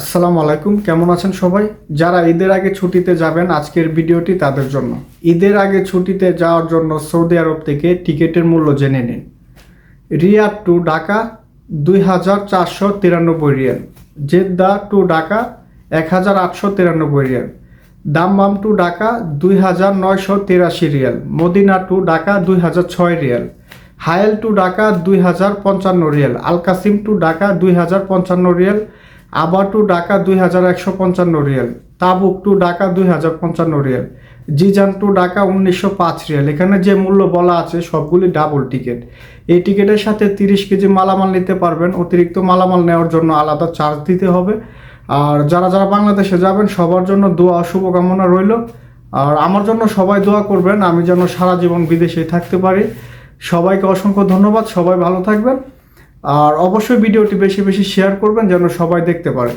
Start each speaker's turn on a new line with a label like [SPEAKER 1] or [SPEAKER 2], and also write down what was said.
[SPEAKER 1] আসসালামু আলাইকুম, কেমন আছেন সবাই? যারা ঈদের আগে ছুটিতে যাবেন, আজকের ভিডিওটি তাদের জন্য। ঈদের আগে ছুটিতে যাওয়ার জন্য সৌদি আরব থেকে টিকিটের মূল্য জেনে নিন। রিয়াদ টু ঢাকা, দুই হাজার চারশো তিরানব্বই রিয়াল। জেদ্দা টু ঢাকা, এক হাজার আটশো তিরানব্বই রিয়াল। দামবাম টু ঢাকা, দুই হাজার নয়শো তিরাশি রিয়াল। মদিনা টু ঢাকা, দুই হাজার ছয় রিয়াল। হায়েল টু ঢাকা, দুই হাজার পঞ্চান্ন রিয়াল। আলকাসিম টু ঢাকা, দুই হাজার পঞ্চান্ন রিয়াল। আবার টু ঢাকা দুই হাজার একশো পঞ্চান্ন রিয়াল তাবুক টু ঢাকা দুই হাজার পঞ্চান্ন রিয়াল জিজান টু ঢাকা উনিশশো পাঁচ রিয়াল। এখানে যে মূল্য বলা আছে, সবগুলি ডাবল টিকিট এই টিকিটের সাথে তিরিশ কেজি মালামাল নিতে পারবেন। অতিরিক্ত মালামাল নেওয়ার জন্য আলাদা চার্জ দিতে হবে। আর যারা যারা বাংলাদেশে যাবেন, সবার জন্য দোয়া শুভকামনা রইল। আর আমার জন্য সবাই দোয়া করবেন, আমি যেন সারা জীবন বিদেশে থাকতে পারি। সবাইকে অসংখ্য ধন্যবাদ, সবাই ভালো থাকবেন। আর অবশ্যই ভিডিওটি বেশি বেশি শেয়ার করবেন যেন সবাই দেখতে পারে।